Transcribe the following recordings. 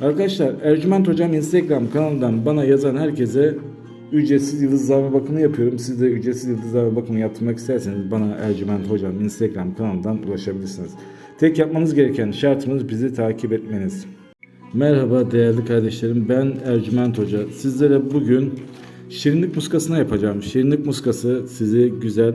Arkadaşlar Ercüment Hocam Instagram kanalından bana yazan herkese ücretsiz yıldızlama bakımı yapıyorum. Siz de ücretsiz yıldızlama bakımı yaptırmak isterseniz bana Ercüment Hocam Instagram kanalından ulaşabilirsiniz. Tek yapmanız gereken şartımız bizi takip etmeniz. Merhaba değerli kardeşlerim ben Ercüment Hoca. Sizlere bugün şirinlik muskasına yapacağım. Şirinlik muskası sizi güzel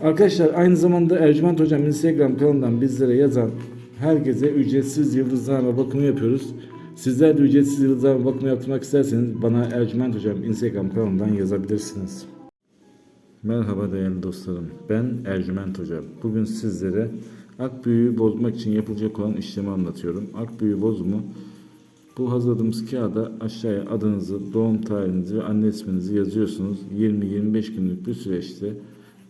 Arkadaşlar aynı zamanda Ercüment Hocam Instagram kanalından bizlere yazan herkese ücretsiz yıldızlarla bakımı yapıyoruz. Sizler de ücretsiz yıldızlarla bakımı yaptırmak isterseniz bana Ercüment Hocam Instagram kanalından yazabilirsiniz. Merhaba değerli dostlarım. Ben Ercüment Hocam. Bugün sizlere ak büyüğü bozmak için yapılacak olan işlemi anlatıyorum. Ak büyüğü bozumu bu hazırladığımız kağıda aşağıya adınızı, doğum tarihinizi ve anne isminizi yazıyorsunuz. 20-25 günlük bir süreçte